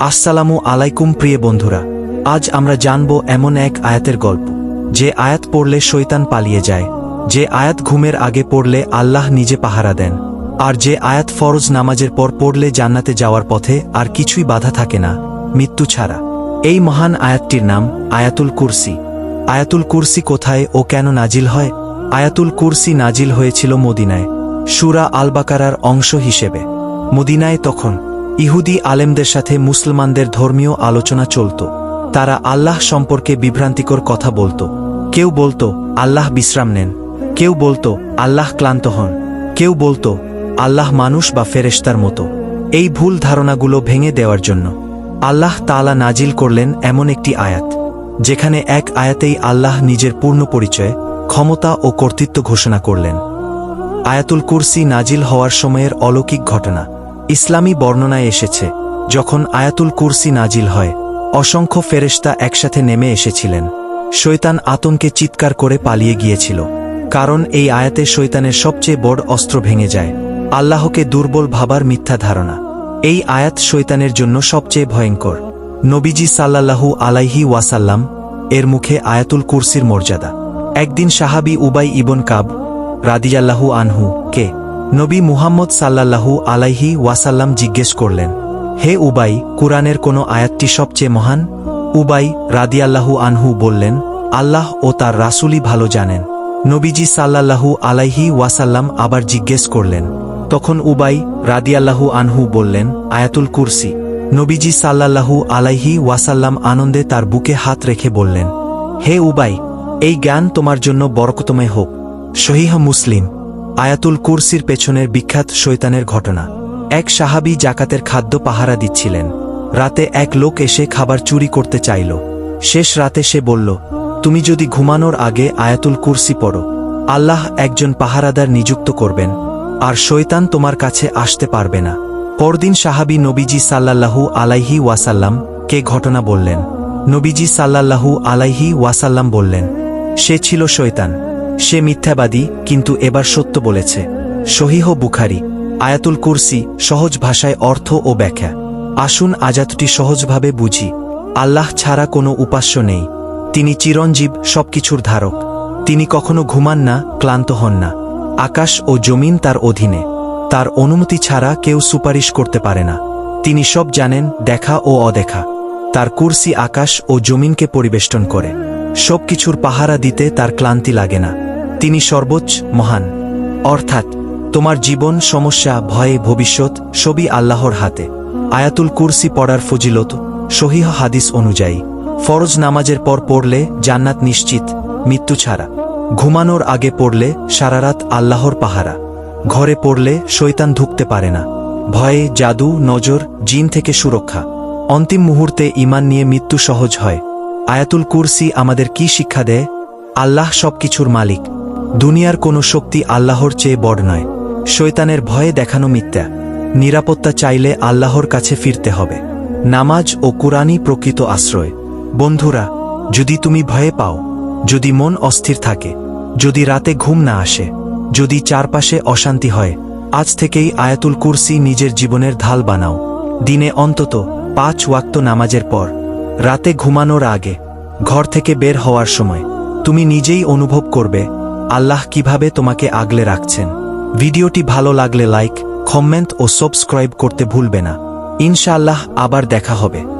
আসসালামু আলাইকুম প্রিয় বন্ধুরা। আজ আমরা জানব এমন এক আয়াতের গল্প, যে আয়াত পড়লে শৈতান পালিয়ে যায়, যে আয়াত ঘুমের আগে পড়লে আল্লাহ নিজে পাহারা দেন, আর যে আয়াত ফরজ নামাজের পর পড়লে জান্নাতে যাওয়ার পথে আর কিছুই বাধা থাকে না, মৃত্যু ছাড়া। এই মহান আয়াতটির নাম আয়াতুল কুরসি। আয়াতুল কুরসি কোথায় ও কেন নাজিল হয়? আয়াতুল কুরসি নাজিল হয়েছিল মদিনায়, সুরা আল বাকারার অংশ হিসেবে। মদিনায় তখন ইহুদি আলেমদের সাথে মুসলমানদের ধর্মীয় আলোচনা চলত। তারা আল্লাহ সম্পর্কে বিভ্রান্তিকর কথা বলত। কেউ বলতো, আল্লাহ বিশ্রাম নেন। কেউ বলতো, আল্লাহ ক্লান্ত হন। কেউ বলতো, আল্লাহ মানুষ বা ফেরেশতার মতো। এই ভুল ধারণাগুলো ভেঙে দেওয়ার জন্য। আল্লাহ তালা নাজিল করলেন এমন একটি আয়াত, যেখানে এক আয়াতেই আল্লাহ নিজের পূর্ণ পরিচয়, ক্ষমতা ও কর্তৃত্ব ঘোষণা করলেন। আয়াতুল কুরসি নাজিল হওয়ার সময়ের অলৌকিক ঘটনা। ইসলামী বর্ণনায় এসেছে, যখন আয়াতুল কুরসি নাজিল হয়, অসংখ্য ফেরেশতা একসাথে নেমে এসেছিলেন। শৈতান আতঙ্কে চিৎকার করে পালিয়ে গিয়েছিল, কারণ এই আয়াতে শৈতানের সবচেয়ে বড় অস্ত্র ভেঙে যায়, আল্লাহকে দুর্বল ভাবার মিথ্যা ধারণা। এই আয়াত শৈতানের জন্য সবচেয়ে ভয়ঙ্কর। নবীজি সাল্লাল্লাহু আলাইহি ওয়াসাল্লাম এর মুখে আয়াতুল কুরসির মর্যাদা। একদিন সাহাবি উবাই ইবন কাব রাদিয়াল্লাহু আনহু কে নবী মুহাম্মদ সাল্লাল্লাহু আলাইহি ওয়াসাল্লাম জিজ্ঞেস করলেন, হে উবাই, কুরআনের কোন আয়াতটি সবচেয়ে মহান? উবাই রাদিয়াল্লাহু আনহু বললেন, আল্লাহ ও তার রাসূলই ভালো জানেন। নবীজি সাল্লাল্লাহু আলাইহি ওয়াসাল্লাম আবার জিজ্ঞেস করলেন, তখন উবাই রাদিয়াল্লাহু আনহু বললেন, আয়াতুল কুরসি। নবীজি সাল্লাল্লাহু আলাইহি ওয়াসাল্লাম আনন্দে তার বুকে হাত রেখে বললেন, হে উবাই, এই জ্ঞান তোমার জন্য বরকতময় হোক। শহীহ মুসলিম আয়াতুল কুরসির পেছনের বিখ্যাত শৈতানের ঘটনা। এক সাহাবি জাকাতের খাদ্য পাহারা দিচ্ছিলেন। রাতে এক লোক এসে খাবার চুরি করতে চাইল। শেষ রাতে সে বলল, তুমি যদি ঘুমানোর আগে আয়াতুল কুরসি পড়ো, আল্লাহ একজন পাহারাদার নিযুক্ত করবেন, আর শৈতান তোমার কাছে আসতে পারবে না। পরদিন সাহাবি নবীজি সাল্লাল্লাহু আলাইহি ওয়াসাল্লাম কে ঘটনা বললেন। নবীজি সাল্লাল্লাহু আলাইহি ওয়াসাল্লাম বললেন, সে ছিল শৈতান সে মিথ্যাবাদী, কিন্তু এবার সত্য বলেছে। সহিহ বুখারি, আয়াতুল কুরসি, সহজ ভাষায় অর্থ ও ব্যাখ্যা। আসুন আজাতটি সহজভাবে বুঝি। আল্লাহ ছাড়া কোনো উপাস্য নেই। তিনি চিরঞ্জীব, সবকিছুর ধারক। তিনি কখনো ঘুমান না, ক্লান্ত হন না। আকাশ ও জমিন তার অধীনে। তার অনুমতি ছাড়া কেউ সুপারিশ করতে পারে না। তিনি সব জানেন, দেখা ও অদেখা। তার কুরসি আকাশ ও জমিনকে পরিবেষ্টন করে। সবকিছুর পাহারা দিতে তার ক্লান্তি লাগে না। তিনি সর্বোচ্চ, মহান। অর্থাৎ, তোমার জীবন, সমস্যা, ভয়ে, ভবিষ্যৎ, সবই আল্লাহর হাতে। আয়াতুল কুরসি পড়ার ফজিলত, সহিহ হাদিস অনুযায়ী, ফরজ নামাজের পর পড়লে জান্নাত নিশ্চিত, মৃত্যু ছাড়া। ঘুমানোর আগে পড়লে সারারাত আল্লাহর পাহারা। ঘরে পড়লে শৈতান ঢুকতে পারে না। ভয়ে জাদু, নজর, জিন থেকে সুরক্ষা। অন্তিম মুহূর্তে ইমান নিয়ে মৃত্যু সহজ হয়। আয়াতুল কুরসি আমাদের কি শিক্ষা দেয়? আল্লাহ সবকিছুর মালিক। দুনিয়ার কোনো শক্তি আল্লাহর চেয়ে বড় নয়। শৈতানের ভয়ে দেখানো মিথ্যা। নিরাপত্তা চাইলে আল্লাহর কাছে ফিরতে হবে। নামাজ ও কুরআনই প্রকৃত আশ্রয়। বন্ধুরা, যদি তুমি ভয়ে পাও, যদি মন অস্থির থাকে, যদি রাতে ঘুম না আসে, যদি চারপাশে অশান্তি হয়, আজ থেকেই আয়াতুল কুরসি নিজের জীবনের ঢাল বানাও। দিনে অন্তত পাঁচ ওয়াক্ত নামাজের পর, রাতে ঘুমানোর আগে, ঘর থেকে বের হওয়ার সময়, তুমি নিজেই অনুভব করবে আল্লাহ কীভাবে তোমাকে আগলে রাখছেন। ভিডিওটি ভালো লাগলে লাইক, কমেন্ট ও সাবস্ক্রাইব করতে ভুলবে না। ইনশাআল্লাহ আবার দেখা হবে।